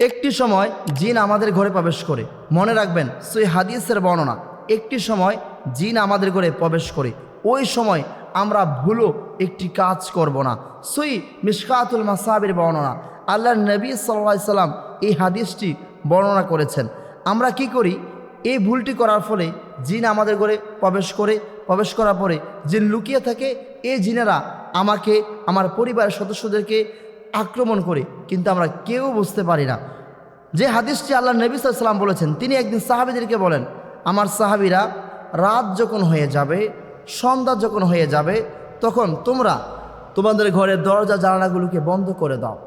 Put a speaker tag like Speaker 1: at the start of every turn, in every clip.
Speaker 1: একটি সময় জিন আমাদের ঘরে প্রবেশ করে। মনে রাখবেন, সই হাদিসের বর্ণনা, একটি সময় জিন আমাদের ঘরে প্রবেশ করে। ওই সময় আমরা ভুলো একটি কাজ করব না। সই মিসকাতুল মাসাবের বর্ণনা আল্লাহ নবী সাল্লা সাল্লাম এই হাদিসটি বর্ণনা করেছেন। আমরা কি করি? এই ভুলটি করার ফলে জিন আমাদের ঘরে প্রবেশ করে। প্রবেশ করার পরে জিন লুকিয়ে থাকে। এই জিনেরা আমাকে, আমার পরিবারের সদস্যদেরকে আক্রমণ করে, কিন্তু আমরা কেউ বুঝতে পারি না। যে হাদিসটি আল্লাহ নবী সাল্লাম বলেছেন, তিনি একদিন সাহাবিদেরকে বলেন, আমার সাহাবিরা রাত যখন হয়ে যাবে, সন্ধ্যা যখন হয়ে যাবে, তখন তোমরা তোমাদের ঘরের দরজা জানালাগুলোকে বন্ধ করে দাও।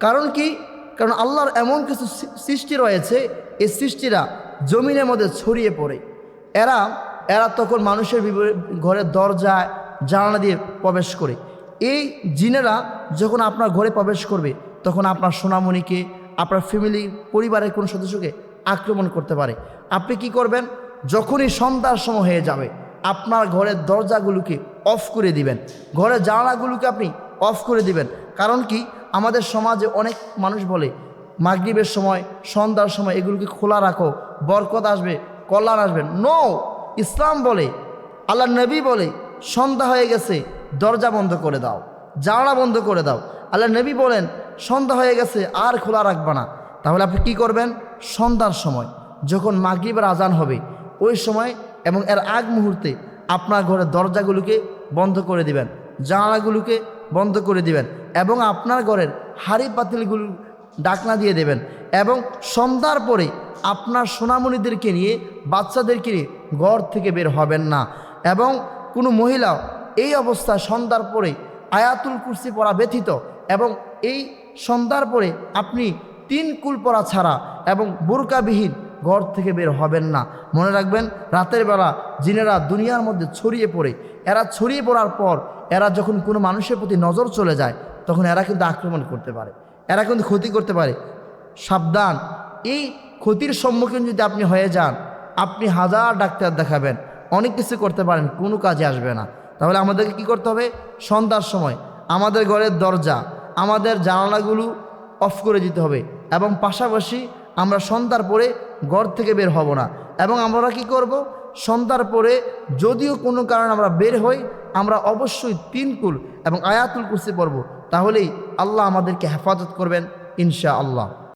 Speaker 1: কারণ কি? কারণ আল্লাহর এমন কিছু সৃষ্টি রয়েছে, এই সৃষ্টিরা জমিনের মধ্যে ছড়িয়ে পড়ে। এরা এরা তখন মানুষের ঘরের দরজায় জানালা দিয়ে প্রবেশ করে। এই জিনেরা যখন আপনার ঘরে প্রবেশ করবে, তখন আপনার সোনামণিকে, আপনার ফ্যামিলি পরিবারের কোনো সদস্যকে আক্রমণ করতে পারে। আপনি কি করবেন? যখনই সন্ধ্যার সময় হয়ে যাবে, আপনার ঘরের দরজাগুলোকে অফ করে দিবেন। ঘরের জানালাগুলোকে আপনি অফ করে দিবেন। কারণ কি? আমাদের সমাজে অনেক মানুষ বলে, মাগরিবের সময়, সন্ধ্যার সময় এগুলোকে খোলা রাখো, বরকত আসবে, কল্যাণ আসবে। নো ইসলাম বলে আল্লাহ নবী বলে, সন্ধ্যা হয়ে গেছে দরজা বন্ধ করে দাও, জানলা বন্ধ করে দাও। আল্লাহ নবী বলেন, সন্ধ্যা হয়ে গেছে, আর খোলা রাখবা না। তাহলে আপনি কি করবেন? সন্ধ্যার সময়, যখন মাগরিবের আজান হবে, ওই সময় এবং এর আগ মুহূর্তে আপনার ঘরের দরজাগুলোকে বন্ধ করে দিবেন, জানালাগুলোকে বন্ধ করে দিবেন এবং আপনার ঘরের হাড়ি পাতিলগুলো ডাকনা দিয়ে দেবেন এবং সন্ধ্যার পরে আপনার সোনামণিদেরকে নিয়ে, বাচ্চাদেরকে নিয়ে ঘর থেকে বের হবেন না। এবং কোনো মহিলা এই অবস্থায় সন্ধ্যার পরে আয়াতুল কুরসি পড়া ব্যথিত এবং এই সন্ধ্যার পরে আপনি তিন কুল পড়া ছাড়া এবং বোরকাবিহীন ঘর থেকে বের হবেন না। মনে রাখবেন, রাতের বেলা জিনেরা দুনিয়ার মধ্যে ছড়িয়ে পড়ে। এরা ছড়িয়ে পড়ার পর এরা যখন কোনো মানুষের প্রতি নজর চলে যায়, তখন এরা কিন্তু আক্রমণ করতে পারে। এরা কিন্তু ক্ষতি করতে পারে। সাবধান, এই ক্ষতির সম্মুখীন যদি আপনি হয়ে যান, আপনি হাজার ডাক্তার দেখাবেন, অনেক কিছু করতে পারেন, কোনো কাজে আসবে না। তাহলে আমাদেরকে কি করতে হবে? সন্ধ্যার সময়। আমাদের ঘরের দরজা, আমাদের জানালাগুলো অফ করে দিতে হবে এবং পাশাপাশি আমরা সন্ধ্যার পরে ঘর থেকে বের হব না। এবং আমরা কি করব? সন্ধ্যার পরে যদিও কোনো কারণে আমরা বের হই, আমরা অবশ্যই তিন কুল এবং আয়াতুল কুসি পড়ব। তাহলেই আল্লাহ আমাদেরকে হেফাজত করবেন ইনশা আল্লাহ